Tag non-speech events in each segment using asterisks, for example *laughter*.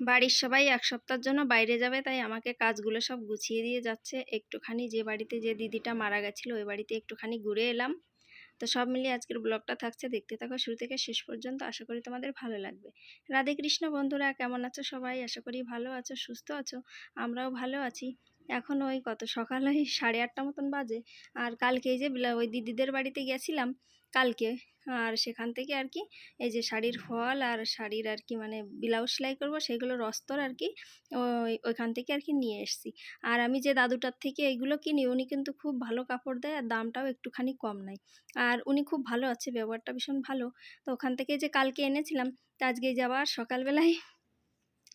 বাড়ির সবাই এক সপ্তাহের জন্য বাইরে যাবে, তাই আমাকে কাজগুলো সব গুছিয়ে দিয়ে যাচ্ছে। একটুখানি যে বাড়িতে যে দিদিটা মারা গেছিল, ওই বাড়িতে একটুখানি ঘুরে এলাম। তো সব মিলিয়ে আজকের ব্লগটা থাকছে। দেখতে থাকো শুরু থেকে শেষ পর্যন্ত। আশা করি তোমাদের ভালো লাগবে। রাধে কৃষ্ণ বন্ধুরা, কেমন আছো সবাই? আশা করি ভালো আছো, সুস্থ আছো। আমরাও ভালো আছি। এখন ওই কত সকাল, ওই সাড়ে আটটা মতন বাজে। আর কালকে এই যে ওই দিদিদের বাড়িতে গেছিলাম কালকে। আর সেখান থেকে আর কি, এই যে শাড়ির ফল আর শাড়ির আর কি মানে ব্লাউজ সেলাই করব সেগুলোর অস্তর আর কি, ওই, ওইখান থেকে আর কি নিয়ে এসেছি। আর আমি যে দাদুটার থেকে এইগুলো কিনি, উনি কিন্তু খুব ভালো কাপড় দেয় আর দামটাও একটুখানি কম নেয় আর উনি খুব ভালো আছে, ব্যবহারটা ভীষণ ভালো। তো ওখান থেকে যে কালকে এনেছিলাম, তো আজকে যে আবার সকালবেলায়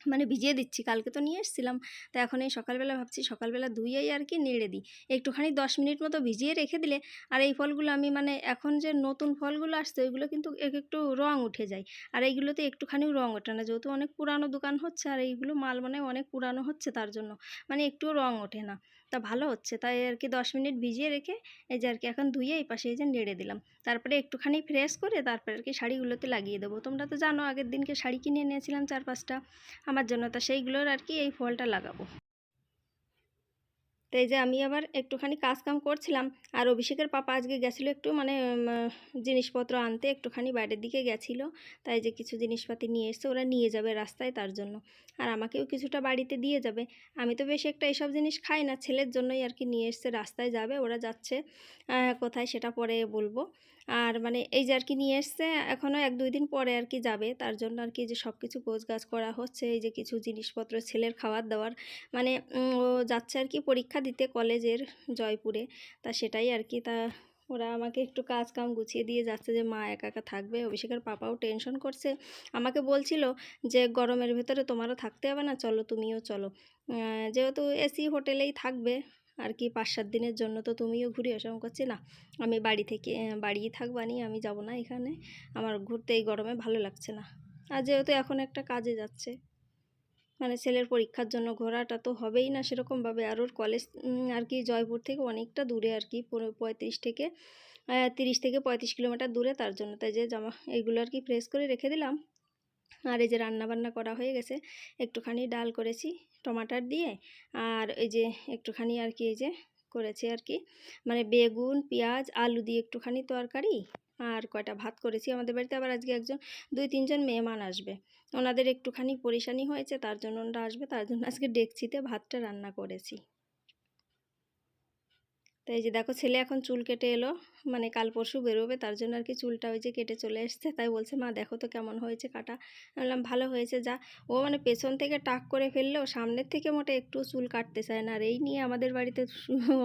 মানে ভিজিয়ে দিচ্ছি। কালকে তো নিয়ে এসেছিলাম। তো এখন এই সকালবেলা ভাবছি, সকালবেলা ধুয়েই আর কি নেড়ে দিই। একটুখানি দশ মিনিট মতো ভিজিয়ে রেখে দিলে আর এই ফলগুলো আমি মানে এখন যে নতুন ফলগুলো আসছে, ওইগুলো কিন্তু এক একটু রং উঠে যায়। আর এইগুলোতে একটুখানিও রং ওঠে না। যেহেতু অনেক পুরানো দোকান হচ্ছে, আর এইগুলো মাল মানে অনেক পুরানো হচ্ছে তার জন্য। মানে একটুও রং ওঠে না। তা ভালো হচ্ছে, তাই আর কি দশ মিনিট ভিজিয়ে রেখে এই যে আর কি এখন ধুয়ে এই পাশে এই যে নেড়ে দিলাম। তারপরে একটুখানি ফ্রেশ করে তারপরে আর কি শাড়িগুলোতে লাগিয়ে দেবো। তোমরা তো জানো আগের দিনকে শাড়ি কিনে নিয়েছিলাম চার পাঁচটা, আমার জন্য তা সেইগুলোর আর কি এই ফলটা লাগাবো। তো এই যে আমি আবার একটুখানি কাজকাম করছিলাম, আর অভিষেকের পাপা আজকে গেছিল একটু মানে জিনিসপত্র আনতে একটুখানি বাইরের দিকে গেছিল, তাই যে কিছু জিনিসপাতি নিয়ে এসছে, ওরা নিয়ে যাবে রাস্তায় তার জন্য। আর আমাকেও কিছুটা বাড়িতে দিয়ে যাবে। আমি তো বেশি একটা এসব জিনিস খাই না, ছেলের জন্যই আর কি নিয়ে এসছে, রাস্তায় যাবে, ওরা যাচ্ছে কোথায় সেটা পরে বলব। আর মানে এই যে আর কি নিয়ে এসছে এখনও এক দুই দিন পরে আর কি যাবে। তার জন্য আর কি যে সব কিছু গাছ করা হচ্ছে, এই যে কিছু জিনিসপত্র, ছেলের খাবার দাবার মানে ও যাচ্ছে আর কি পরীক্ষা দিতে কলেজের জয়পুরে। তা সেটাই আর কি তা ওরা আমাকে একটু কাজ কাম গুছিয়ে দিয়ে যাচ্ছে যে মা একা একা থাকবে। অভিষেকের পাপাও টেনশন করছে। আমাকে বলছিল যে, গরমের ভেতরে তোমারও থাকতে হবে না। চলো তুমিও চলো। যেহেতু এসি হোটেলেই থাকবে আর কি পাঁচ সাত দিনের জন্য তো তুমিও ঘুরে এসো। আমি করছি না, আমি বাড়ি থেকে বাড়িই থাকবানি আমি যাব না এখানে। আমার ঘুরতে এই গরমে ভালো লাগছে না। আর যেহেতু এখন একটা কাজে যাচ্ছে মানে ছেলের পরীক্ষার জন্য ঘোরাটা তো হবেই না সেরকমভাবে। আর ওর কলেজ আর কি জয়পুর থেকে অনেকটা দূরে আর কি পঁয়ত্রিশ থেকে তিরিশ থেকে পঁয়ত্রিশ কিলোমিটার দূরে তার জন্য। তাই যে জামা এইগুলো আর কি ফ্রেশ করে রেখে দিলাম। আর এই যে রান্না বান্না করা হয়ে গেছে, একটুখানি ডাল করেছি টমাটার দিয়ে আর এই যে একটুখানি আর কি, এই যে করেছি আর কি মানে বেগুন, পেঁয়াজ, আলু দিয়ে একটুখানি তরকারি আর কয়টা ভাত করেছি। আমাদের বাড়িতে আবার আজকে একজন, দুই তিনজন মেহমান আসবে। ওনাদের একটুখানি পরেশানি হয়েছে, তার জন্য ওনারা আসবে, তার জন্য আজকে ডেকচিতে ভাতটা রান্না করেছি। তো এই যে দেখো, ছেলে এখন চুল কেটে এলো। মানে কাল পরশু বেরোবে, তার জন্য আর কি চুলটা ওই যে কেটে চলে এসছে, তাই বলছে, মা, দেখো তো কেমন হয়েছে কাটা। বললাম, ভালো হয়েছে, যা। ও মানে পেছন থেকে টাক করে ফেললেও সামনের থেকে মোটে একটু চুল কাটতে চায় না, আর এই নিয়ে আমাদের বাড়িতে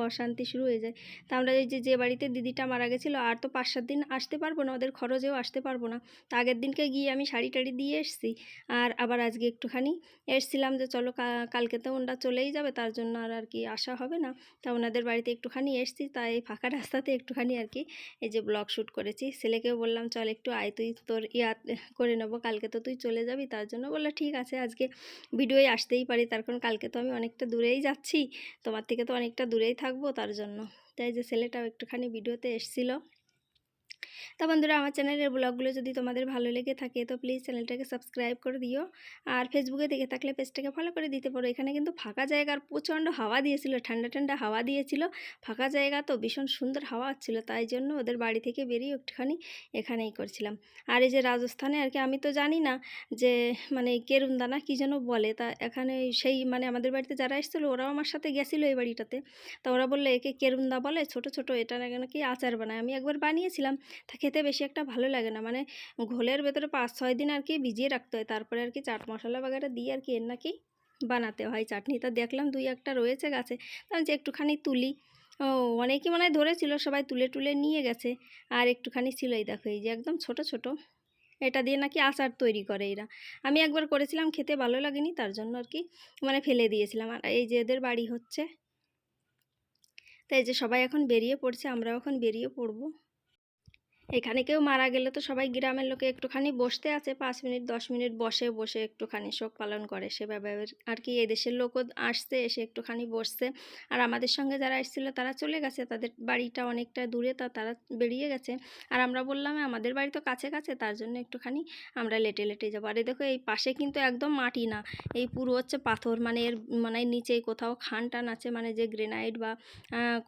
অশান্তি শুরু হয়ে যায়। তা আমরা এই যে যে বাড়িতে দিদিটা মারা গেছিল, আর তো পাঁচ সাত দিন আসতে পারব না, ওদের খরচেও আসতে পারব না। তা আগের দিনকে গিয়ে আমি শাড়ি টাড়ি দিয়ে এসেছি, আর আবার আজকে একটুখানি এসছিলাম যে, চলো কালকে তো ওনারা চলেই যাবে, তার জন্য আর আর কি আসা হবে না। তা ওনাদের বাড়িতে একটুখানি এসছি, তাই ফাঁকা রাস্তাতে একটুখানি আর কি এই যে ব্লগ শ্যুট করেছি। ছেলেকেও বললাম, চল একটু আয়, তুই তোর ইয়া করে নেব, কালকে তো তুই চলে যাবি। তার জন্য বলল, ঠিক আছে, আজকে ভিডিওই আসতেই পারি। তার কারণ কালকে তো আমি অনেকটা দূরেই যাচ্ছি। তোমার থেকে তো অনেকটা দূরেই থাকব তার জন্য। তাই যে ছেলেটাও একটুখানি ভিডিওতে এসছিলো। তা বন্ধুরা আমার চ্যানেলের ব্লগগুলো যদি তোমাদের ভালো লেগে থাকে, তো প্লিজ চ্যানেলটাকে সাবস্ক্রাইব করে দিও। আর ফেসবুকে দেখে থাকলে পেজটাকে ফলো করে দিতে পারো। এখানে কিন্তু ফাঁকা জায়গার প্রচণ্ড হাওয়া দিয়েছিল, ঠান্ডা ঠান্ডা হাওয়া দিয়েছিল। ফাঁকা জায়গা তো ভীষণ সুন্দর হাওয়া হচ্ছিল, তাই জন্য ওদের বাড়ি থেকে বেরিয়ে একটুখানি এখানেই করছিলাম। আর এই যে রাজস্থানে আর কি, আমি তো জানি না যে মানে কেরুন্দানা কী যেন বলে, তা এখানে সেই মানে আমাদের বাড়িতে যারা এসেছিল, ওরাও আমার সাথে গেছিল এই বাড়িটাতে। তা ওরা বলল, একে কেরুন্দা বলে, ছোট ছোট, এটা নাকি আচার বানায়। আমি একবার বানিয়েছিলাম তা খেতে বেশি একটা ভালো লাগে না। মানে ঘোলের ভেতরে পাঁচ, ছয় দিন আর কি ভিজিয়ে রাখতে হয়। তারপরে আর কি চাট মশলা বাগাটা দিয়ে আর কি এর নাকি বানাতে হয় চাটনিটা দেখলাম দুই একটা রয়েছে গাছে। তার যে একটুখানি তুলি। ও, অনেকই মনে হয় ধরেছিল, সবাই তুলে তুলে নিয়ে গেছে। আর একটুখানি ছিল এই দেখো, এই যে একদম ছোট ছোট। এটা দিয়ে নাকি আচার তৈরি করে এরা। আমি একবার করেছিলাম, খেতে ভালো লাগেনি, তার জন্য আর কি মানে ফেলে দিয়েছিলাম। আর এই যে এদের বাড়ি হচ্ছে। তাই যে সবাই এখন বেরিয়ে পড়ছে, আমরাও এখন বেরিয়ে পড়ব। এখানে কেউ মারা গেলে তো সবাই গ্রামের লোকে একটুখানি বসতে আছে, পাঁচ মিনিট, দশ মিনিট বসে বসে একটুখানি শোক পালন করে। সেভাবে আর কি এদেশের লোকও আসছে, এসে একটুখানি বসছে। আর আমাদের সঙ্গে যারা এসেছিল তারা চলে গেছে, তাদের বাড়িটা অনেকটা দূরে তা, তারা বেরিয়ে গেছে। আর আমরা বললাম আমাদের বাড়ি তো কাছে কাছে, তার জন্য একটুখানি আমরা লেটে লেটে যাব। আর দেখো, এই পাশে কিন্তু একদম মাটি না, এই পুরো হচ্ছে পাথর মানে এর মানে নিচে কোথাও খান টান আছে মানে যে গ্রেনাইট বা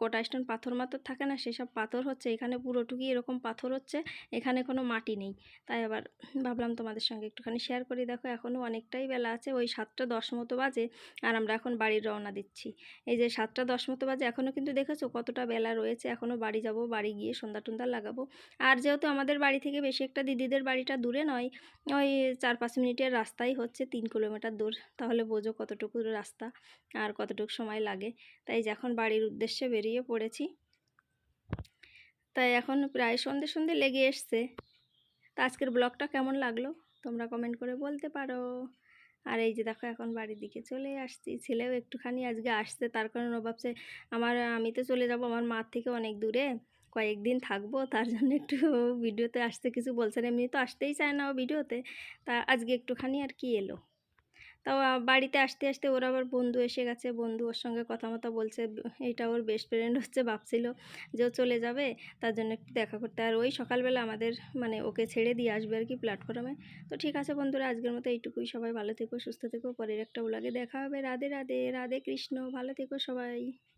কোটা স্টোন পাথর মাথর থাকে না, সেসব পাথর হচ্ছে। এখানে পুরোটুকুই এরকম পাথর হচ্ছে, এখানে কোনো মাটি নেই। তাই আবার ভাবলাম তোমাদের সঙ্গে একটুখানি শেয়ার করি। দেখো এখনও অনেকটাই বেলা আছে, ওই সাতটা দশ মতো বাজে আর আমরা এখন বাড়ির রওনা দিচ্ছি। এই যে সাতটা দশ মতো বাজে, এখনও কিন্তু দেখেছ কতটা বেলা রয়েছে, এখনও বাড়ি যাব, বাড়ি গিয়ে সন্ধ্যা টন্দা লাগাবো। আর যেহেতু আমাদের বাড়ি থেকে বেশি একটা দিদিদের বাড়িটা দূরে নয়, ওই চার পাঁচ মিনিটের রাস্তাই হচ্ছে তিন কিলোমিটার দূর, তাহলে বোঝো কতটুকু রাস্তা আর কতটুকু সময় লাগে। তাই যখন বাড়ির উদ্দেশ্যে বেরিয়ে পড়েছি। তাই এখন প্রায় সন্ধে সন্ধে লেগে এসছে। তা আজকের ব্লগটা কেমন লাগল? তোমরা কমেন্ট করে বলতে পারো। আর এই যে দেখো এখন বাড়ির দিকে চলে আসছি। ছেলেও একটুখানি আজকে আসছে, তার কারণ ও ভাবছে আমার, আমি তো চলে যাব আমার মার থেকে অনেক দূরে। কয়েকদিন থাকব, তার জন্য একটু *laughs* ভিডিওতে আসতে কিছু বলছে না। এমনি তো আসতেই চায় না ও ভিডিওতে। তা আজকে একটুখানি আর কি এলো? তাও বাড়িতে আসতে আসতে ওর আবার বন্ধু এসে গেছে। বন্ধু ওর সঙ্গে কথা মতো বলছে। এটা ওর বেস্ট ফ্রেন্ড হচ্ছে, ভাবছিল যে ও চলে যাবে। তার জন্য একটু দেখা করতে। আর ওই সকালবেলা আমাদের মানে ওকে ছেড়ে দিয়ে আসবে আর কি প্ল্যাটফর্মে তো ঠিক আছে বন্ধুরা, আজকের মতো এইটুকুই। সবাই ভালো থেকো, সুস্থ থেকো। পরের একটা ওলাগে দেখা হবে। রাধে রাধে রাধে কৃষ্ণ। ভালো থেকো সবাই।